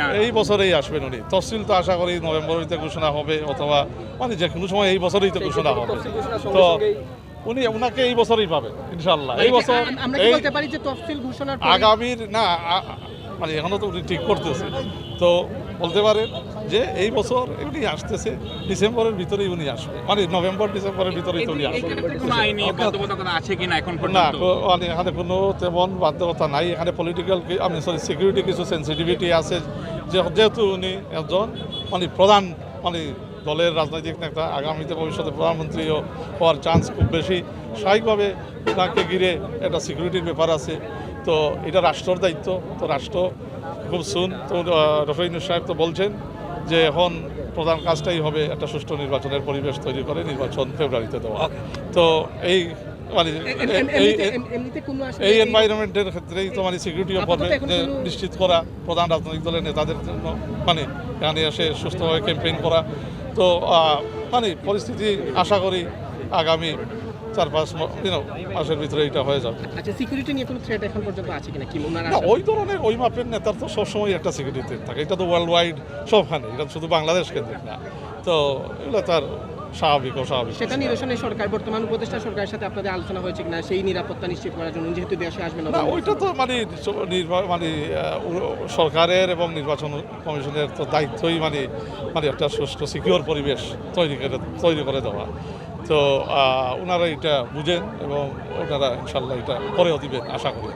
না। এই বছরেই আসবেন উনি। তফসিল তো আশা করি নভেম্বরেতে ঘোষণা হবে অথবা মানে যে কোনো সময় এই বছরেই তো ঘোষণা হবে। তো উনি ওনাকে এই বছরই পাবেন ইনশাল্লাহ এই বছর আমরা এই বলতে পারি যে তফসিল ঘোষণার আগামীর না মানে এখনও তো উনি ঠিক করতেছে। তো বলতে পারেন যে এই বছর উনি আসতেছে ডিসেম্বরের ভিতরেই উনি আসবে। মানে নভেম্বর ডিসেম্বরের ভিতরেই তো উনি আসবে। এখন না মানে এখানে কোনো তেমন বাধ্যকতা নাই। এখানে পলিটিক্যাল আমি সরি সিকিউরিটি কিছু সেন্সিটিভিটি আছে। যে- যেহেতু উনি একজন মানে প্রধান মানে দলের রাজনৈতিক নেতা আগামীতে ভবিষ্যতে প্রধানমন্ত্রীও হওয়ার চান্স খুব বেশি। স্বাভাবিকভাবে তাকে ঘিরে একটা সিকিউরিটির ব্যাপার আছে। তো এটা রাষ্ট্রর দায়িত্ব। তো রাষ্ট্র খুব সুন। তো রফিন সাহেব তো বলছেন যে এখন প্রধান কাজটাই হবে একটা সুষ্ঠু নির্বাচনের পরিবেশ তৈরি করে নির্বাচন ফেব্রুয়ারিতে দেওয়া। তো এই মানে এই এনভায়রনমেন্টের ক্ষেত্রেই তো মানে কোনো- নিশ্চিত করা প্রধান রাজনৈতিক দলের নেতাদের জন্য মানে এখানে এসে সুস্থভাবে ক্যাম্পেইন করা। তো মানে পরিস্থিতি আশা করি আগামী চার পাঁচ মাসের ভিতরে এটা হয়ে যাবে। আচ্ছা সিকিউরিটি নিয়ে কোনো থ্রেট এখন পর্যন্ত আছে কিনা? কি না ওই ধরনের ওই মাপের নেতার তো সবসময় একটা সিকিউরিটি থাকে। এটা তো ওয়ার্ল্ড ওয়াইড সবখানে এটা শুধু বাংলাদেশ কেন্দ্রিক না। তো এগুলো তার স্বাভাবিক অস্বাভাবিক। সেটা নিরসনে সরকার বর্তমান উপদেষ্টা সরকারের সাথে আপনাদের আলোচনা হয়েছে কিনা? সেই নিরাপত্তা নিশ্চিত করার জন্য যেহেতু দেশে আসবেন না ওইটা তো মানে মানে সরকারের এবং নির্বাচন কমিশনের তো দায়িত্বই মানে মানে একটা সুষ্ঠু সিকিউর পরিবেশ তৈরি করে তৈরি করে দেওয়া। তো ওনারা এটা বুঝেন এবং ওনারা ইনশাল্লাহ এটা পরে দিবেন আশা করি।